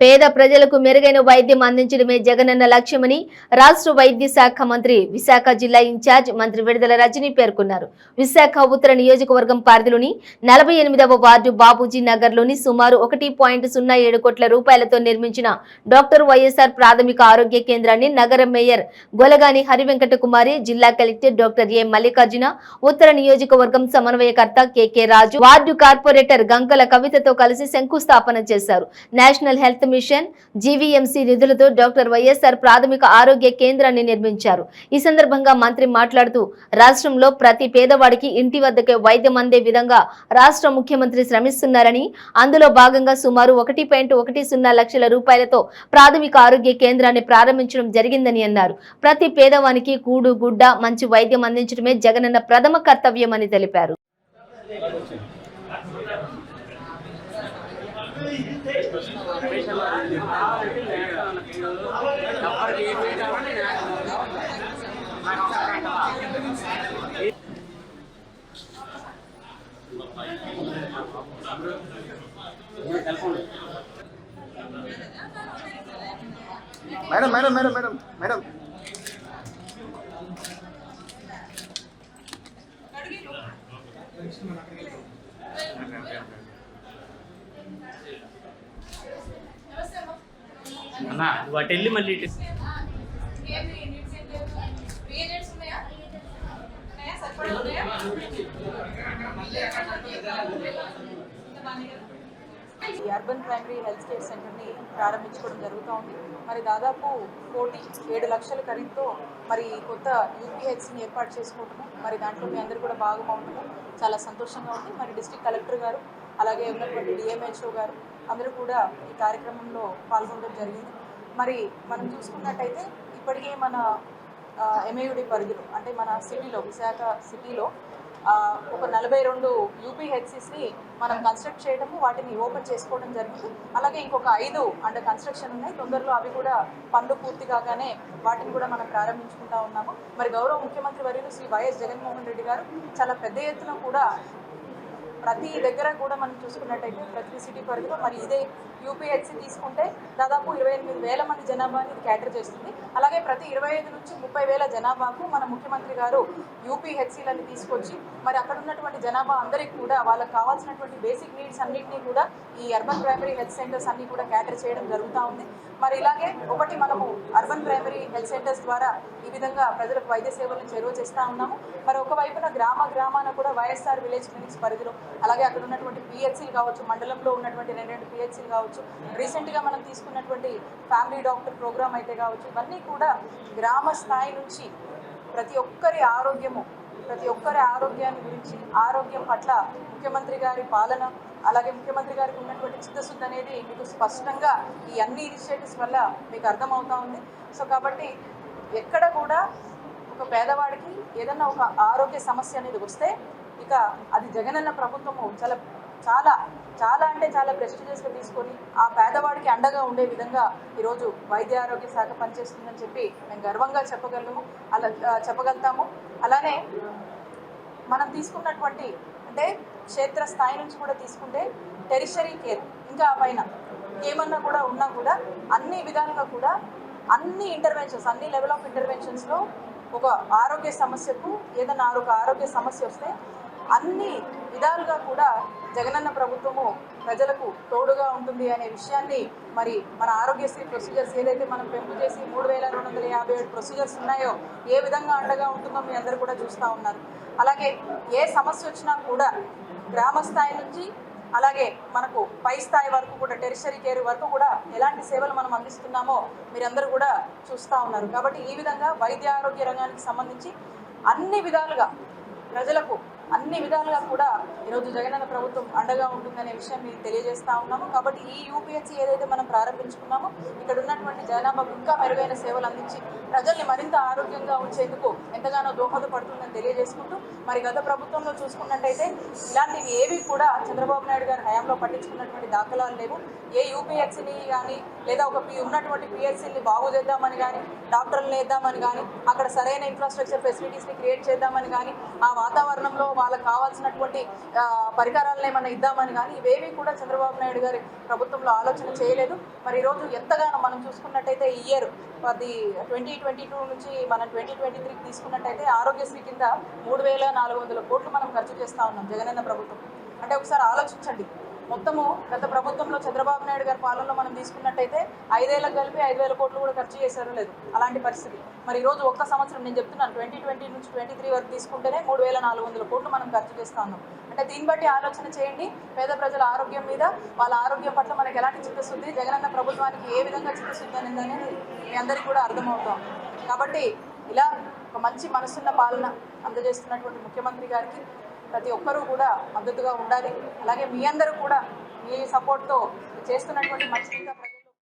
పేద ప్రజలకు మెరుగైన వైద్యం అందించడమే జగనన్న లక్ష్యమని రాష్ట్ర వైద్య శాఖ మంత్రి విశాఖ జిల్లా ఇన్ఛార్జ్ మంత్రి విడుదల రజని పేర్కొన్నారు. విశాఖ ఉత్తర నియోజకవర్గం పరిధిలోని నలభై ఎనిమిదవ వార్డు బాబూజీ నగర్లోని సుమారు ఒకటి పాయింట్ సున్నా ఏడు కోట్ల రూపాయలతో నిర్మించిన డాక్టర్ వైఎస్ఆర్ ప్రాథమిక ఆరోగ్య కేంద్రాన్ని నగర మేయర్ గొలగాని హరివెంకట కుమారి జిల్లా కలెక్టర్ డాక్టర్ ఏ మల్లికార్జున ఉత్తర నియోజకవర్గం సమన్వయకర్త KK Raju ward corporator Gankala కవితతో కలిసి శంకుస్థాపన చేశారు. నేషనల్ హెల్త్ మిషన్ జీవీఎంసీ నిధులతో డాక్టర్ వైఎస్ఆర్ ప్రాథమిక ఆరోగ్య కేంద్రాన్ని నిర్మించారు. ఈ సందర్భంగా మంత్రి మాట్లాడుతూ రాష్ట్రంలో ప్రతి పేదవాడికి ఇంటి వద్దకే వైద్యం అందే విధంగా రాష్ట్ర ముఖ్యమంత్రి శ్రమిస్తున్నారని అందులో భాగంగా సుమారు ఒకటి పాయింట్ ఒకటి సున్నా లక్షల రూపాయలతో ప్రాథమిక ఆరోగ్య కేంద్రాన్ని ప్రారంభించడం జరిగిందని అన్నారు. ప్రతి పేదవానికి కూడు గుడ్డ మంచి వైద్యం అందించడమే జగనన్న ప్రథమ కర్తవ్యమని తెలిపారు. Madam madam madam madam madam అన్న నువ్వు వాటి వెళ్ళి మళ్ళీ ఈ అర్బన్ ప్రైమరీ హెల్త్ కేర్ సెంటర్ని ప్రారంభించుకోవడం జరుగుతూ ఉంది. మరి దాదాపు కోటి ఏడు లక్షల ఖరీదుతో మరి కొత్త యూపీహెచ్సిని ఏర్పాటు చేసుకుంటున్నాం. మరి దాంట్లో మీ అందరూ కూడా భాగమవుతున్నాం చాలా సంతోషంగా ఉంది. మరి డిస్ట్రిక్ట్ కలెక్టర్ గారు అలాగే ఉన్నటువంటి డిఎంహెచ్ఓ గారు అందరూ కూడా ఈ కార్యక్రమంలో పాల్గొనడం జరిగింది. మరి మనం చూసుకున్నట్టయితే ఇప్పటికే మన ఎంఏయుడి పరిధిలో అంటే మన సిటీలో విశాఖ సిటీలో ఒక నలభై రెండు యూపీహెచ్సిస్ని మనం కన్స్ట్రక్ట్ చేయడము వాటిని ఓపెన్ చేసుకోవడం జరిగింది. అలాగే ఇంకొక ఐదు అండర్ కన్స్ట్రక్షన్ ఉన్నాయి. తొందరలో అవి కూడా పనులు పూర్తి కాగానే వాటిని కూడా మనం ప్రారంభించుకుంటా ఉన్నాము. మరి గౌరవ ముఖ్యమంత్రి వర్యులు శ్రీ వైఎస్ జగన్మోహన్ రెడ్డి గారు చాలా పెద్ద ఎత్తున కూడా ప్రతి దగ్గర కూడా మనం చూసుకున్నట్టయితే ప్రతి సిటీ పరిధిలో మరి ఇదే యూపీహెచ్సి తీసుకుంటే దాదాపు ఇరవై ఎనిమిది వేల మంది జనాభాని ఇది క్యాటర్ చేస్తుంది. అలాగే ప్రతి ఇరవై ఐదు నుంచి ముప్పై వేల జనాభాకు మన ముఖ్యమంత్రి గారు యూపీహెచ్సీలను తీసుకొచ్చి మరి అక్కడ ఉన్నటువంటి జనాభా అందరికీ కూడా వాళ్ళకి కావాల్సినటువంటి బేసిక్ నీడ్స్ అన్నింటినీ కూడా ఈ అర్బన్ ప్రైమరీ హెల్త్ సెంటర్స్ అన్ని కూడా క్యాటర్ చేయడం జరుగుతూ ఉంది. మరి ఇలాగే ఒకటి మనము అర్బన్ ప్రైమరీ హెల్త్ సెంటర్స్ ద్వారా ఈ విధంగా ప్రజలకు వైద్య సేవలను చేరువ చేస్తూ ఉన్నాము. మరి ఒకవైపున గ్రామ గ్రామాన కూడా వైఎస్ఆర్ విలేజ్ క్లినిక్స్ పరిధిలో అలాగే అక్కడ ఉన్నటువంటి పిహెచ్సీలు కావచ్చు మండలంలో ఉన్నటువంటి రెండు రెండు పిహెచ్సీలు కావచ్చు రీసెంట్గా మనం తీసుకున్నటువంటి ఫ్యామిలీ డాక్టర్ ప్రోగ్రామ్ అయితే కావచ్చు ఇవన్నీ కూడా గ్రామ స్థాయి నుంచి ప్రతి ఒక్కరి ఆరోగ్యము ప్రతి ఒక్కరి ఆరోగ్యాన్ని గురించి ఆరోగ్యం పట్ల ముఖ్యమంత్రి గారి పాలన అలాగే ముఖ్యమంత్రి గారికి ఉన్నటువంటి చిత్తశుద్ధి అనేది మీకు స్పష్టంగా ఈ అన్ని ఇనిషియేటివ్స్ వల్ల మీకు అర్థమవుతా ఉంది. సో కాబట్టి ఎక్కడ కూడా ఒక పేదవాడికి ఏదన్నా ఒక ఆరోగ్య సమస్య అనేది వస్తే ఇక అది జగనన్న ప్రభుత్వము చాలా చాలా చాలా అంటే చాలా ప్రెస్టీజియస్గా తీసుకొని ఆ పేదవాడికి అండగా ఉండే విధంగా ఈరోజు వైద్య ఆరోగ్య శాఖ పనిచేస్తుందని చెప్పి మేము గర్వంగా చెప్పగలము అలా చెప్పగలుగుతాము. అలానే మనం తీసుకున్నటువంటి అంటే క్షేత్ర స్థాయి నుంచి కూడా తీసుకుంటే టెరిషరీ కేర్ ఇంకా ఆ పైన ఏమన్నా కూడా ఉన్నా కూడా అన్ని విధాలుగా కూడా అన్ని ఇంటర్వెన్షన్స్ అన్ని లెవెల్ ఆఫ్ ఇంటర్వెన్షన్స్లో ఒక ఆరోగ్య సమస్యకు ఏదైనా ఒక ఆరోగ్య సమస్య వస్తే అన్ని విధాలుగా కూడా జగనన్న ప్రభుత్వము ప్రజలకు తోడుగా ఉంటుంది అనే విషయాన్ని మరి మన ఆరోగ్యశ్రీ ప్రొసీజర్స్ ఏదైతే మనం పెంపు చేసి మూడు వేల రెండు వందల యాభై ఏడు ప్రొసీజర్స్ ఉన్నాయో ఏ విధంగా అండగా ఉంటుందో మీ అందరూ కూడా చూస్తూ ఉన్నారు. అలాగే ఏ సమస్య వచ్చినా కూడా గ్రామ స్థాయి నుంచి అలాగే మనకు పై స్థాయి వరకు కూడా టెరిషరీ కేర్ వరకు కూడా ఎలాంటి సేవలు మనం అందిస్తున్నామో మీరందరూ కూడా చూస్తూ ఉన్నారు. కాబట్టి ఈ విధంగా వైద్య ఆరోగ్య రంగానికి సంబంధించి అన్ని విధాలుగా ప్రజలకు అన్ని విధాలుగా కూడా ఈరోజు జగనన్న ప్రభుత్వం అండగా ఉంటుందనే విషయాన్ని తెలియజేస్తా ఉన్నాము. కాబట్టి ఈ యూపీఎస్సీ ఏదైతే మనం ప్రారంభించుకున్నామో ఇక్కడ ఉన్నటువంటి జనాభాకు ఇంకా మెరుగైన సేవలు అందించి ప్రజల్ని మరింత ఆరోగ్యంగా ఉంచేందుకు ఎంతగానో దోహదపడుతుందని తెలియజేసుకుంటూ మరి గత ప్రభుత్వంలో చూసుకున్నట్టయితే ఇలాంటివి ఏవి కూడా చంద్రబాబు నాయుడు గారి హయాంలో పట్టించుకున్నటువంటి దాఖలాలు లేవు. ఏ యూపీఎస్సీని కానీ లేదా ఒక పి ఉన్నటువంటి పిఎస్సీని బాగు చేద్దామని కానీ డాక్టర్లు వేద్దామని కానీ అక్కడ సరైన ఇన్ఫ్రాస్ట్రక్చర్ ఫెసిలిటీస్ని క్రియేట్ చేద్దామని కానీ ఆ వాతావరణంలో వాళ్ళకి కావాల్సినటువంటి పరికరాలను ఏమైనా ఇద్దామని కానీ ఇవేవి కూడా చంద్రబాబు నాయుడు గారి ప్రభుత్వంలో ఆలోచన చేయలేదు. మరి ఈరోజు ఎంతగానో మనం చూసుకున్నట్టయితే ఈ ఇయర్ అది ట్వంటీ ట్వంటీ టూ నుంచి మనం ట్వంటీ ట్వంటీ త్రీకి తీసుకున్నట్టయితే ఆరోగ్యశ్రీ కింద మూడు వేల నాలుగు వందల కోట్లు మనం ఖర్చు చేస్తూ ఉన్నాం జగనన్న ప్రభుత్వం. అంటే ఒకసారి ఆలోచించండి. మొత్తము గత ప్రభుత్వంలో చంద్రబాబు నాయుడు గారి పాలనలో మనం తీసుకున్నట్టయితే ఐదేళ్ళకి కలిపి ఐదు వేల కోట్లు కూడా ఖర్చు చేశారో లేదు. అలాంటి పరిస్థితి. మరి ఈ రోజు ఒక్క సంవత్సరం నేను చెప్తున్నాను ట్వంటీ ట్వంటీ నుంచి ట్వంటీ త్రీ వరకు తీసుకుంటేనే మూడు వేల నాలుగు వందల కోట్లు మనం ఖర్చు చేస్తా ఉన్నాం అంటే దీన్ని బట్టి ఆలోచన చేయండి. పేద ప్రజల ఆరోగ్యం మీద వాళ్ళ ఆరోగ్యం పట్ల మనకు ఎలాంటి చిత్తశుద్ధి జగనన్న ప్రభుత్వానికి ఏ విధంగా చిత్తశుద్ధి అనేది అనేది మీ అందరికీ కూడా అర్థమవుతాం కాబట్టి ఇలా ఒక మంచి మనసున్న పాలన అందజేస్తున్నటువంటి ముఖ్యమంత్రి గారికి ప్రతి ఒక్కరూ కూడా మద్దతుగా ఉండాలి. అలాగే మీ అందరూ కూడా మీ సపోర్ట్తో చేస్తున్నటువంటి మంచి